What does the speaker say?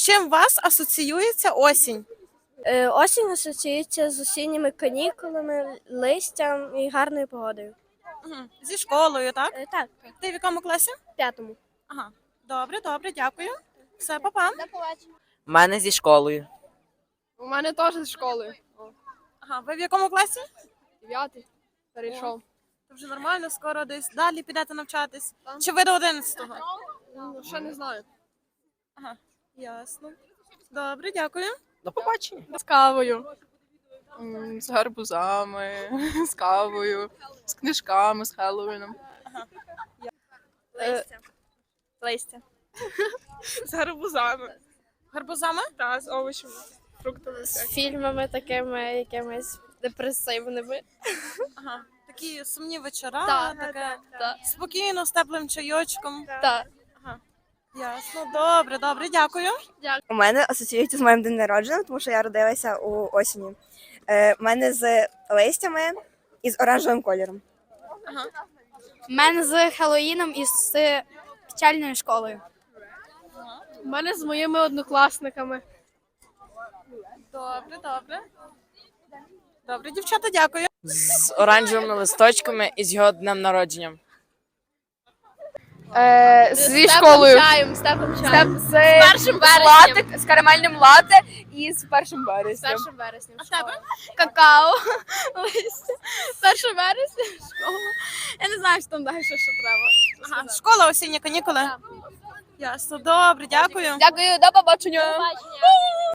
З чим у вас асоціюється осінь? Е, Осінь асоціюється з осінніми канікулами, листям і гарною погодою. Мгм. Зі школою, так? Е, Так, Ти в якому класі? в п'ятому. Ага. Добре, добре, дякую. Все, папа. У мене зі школою. У мене теж з школи. Ага, ви в якому класі? Дев'ятий перейшов. То вже нормально, скоро десь далі підете навчатись. Чи ви до 11-го? Ну, ще не знаю. Ясно. Добре, дякую. До побачення. З кавою. М, З гарбузами, з кавою, з книжками, з Хеллоуіном. Листя. Листя. З гарбузами. Гарбузами? Та, з овочами, фруктами. З фільмами такими якимись депресивними. Ага. Такі сумні вечора, Так, таке так. спокійно, з теплим чайочком. Так. Ясно, добре, добре, дякую. У мене асоціюється з моїм днем народження, тому що я родилася у осені. Е, у мене з листями і з оранжевим кольором. У мене з Хеллоїном і з печальною школою. У мене з моїми однокласниками. Добре, добре. Добре, дівчата, дякую. З оранжевими листочками і з його днем народження. Е, зі школою. Чаєм, з теплим чаєм. З, першим вереснем. з карамельним лате і з першим березнем. Першим вереснем. А в тебе? Какао. Листя. Перше вересня. Школа. Я не знаю, що там далі що треба. Ага, школа, осінні канікули. Ясно, добре, дякую. Дякую, до побачення.